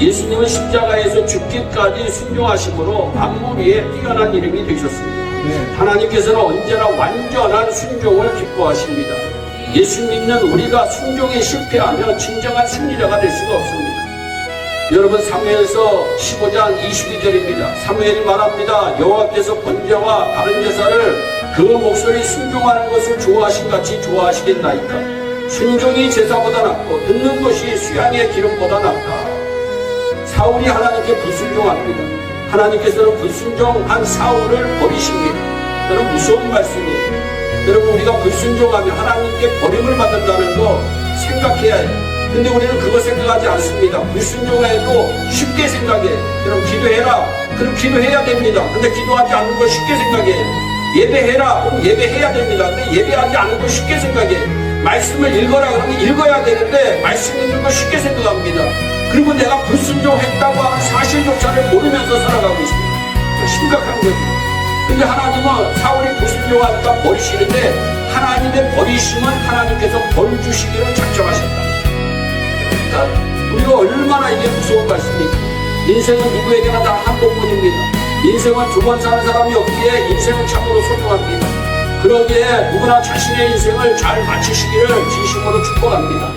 예수님은 십자가에서 죽기까지 순종하심으로 만물 위에 뛰어난 이름이 되셨습니다. 네. 하나님께서는 언제나 완전한 순종을 기뻐하십니다. 예수 믿는 우리가 순종에 실패하면 진정한 승리자가 될 수가 없습니다. 여러분 사무엘서 15장 22절입니다. 사무엘이 말합니다. 여호와께서 번제와 다른 제사를 그 목소리 순종하는 것을 좋아하신 같이 좋아하시겠나이까. 순종이 제사보다 낫고 듣는 것이 수양의 기름보다 낫다. 사울이 하나님께 불순종합니다. 하나님께서는 불순종한 사울을 버리십니다. 여러분 무서운 말씀이에요. 여러분 우리가 불순종하면 하나님께 버림을 받는다는 거 생각해야 해요. 근데 우리는 그거 생각하지 않습니다. 불순종해도 쉽게 생각해. 여러분 기도해라. 그럼 기도해야 됩니다. 근데 기도하지 않는 걸 쉽게 생각해. 예배해라. 그럼 예배해야 됩니다. 근데 예배하지 않는 걸 쉽게 생각해. 말씀을 읽어라. 그러면 읽어야 되는데 말씀 읽는 걸 쉽게 생각합니다. 그리고 내가 불순종했다고 하는 사실조차를 모르면서 살아가고 있습니다. 심각한 거죠. 근데 하나님은 사울이 불순종하니까 버리시는데 하나님의 버리심은 하나님께서 벌 주시기를 작정하셨다. 그러니까 우리가 얼마나 이게 무서운 말씀입니까? 인생은 누구에게나 다 한 번뿐입니다. 인생은 두 번 사는 사람이 없기에 인생은 참으로 소중합니다. 그러기에 누구나 자신의 인생을 잘 마치시기를 진심으로 축복합니다.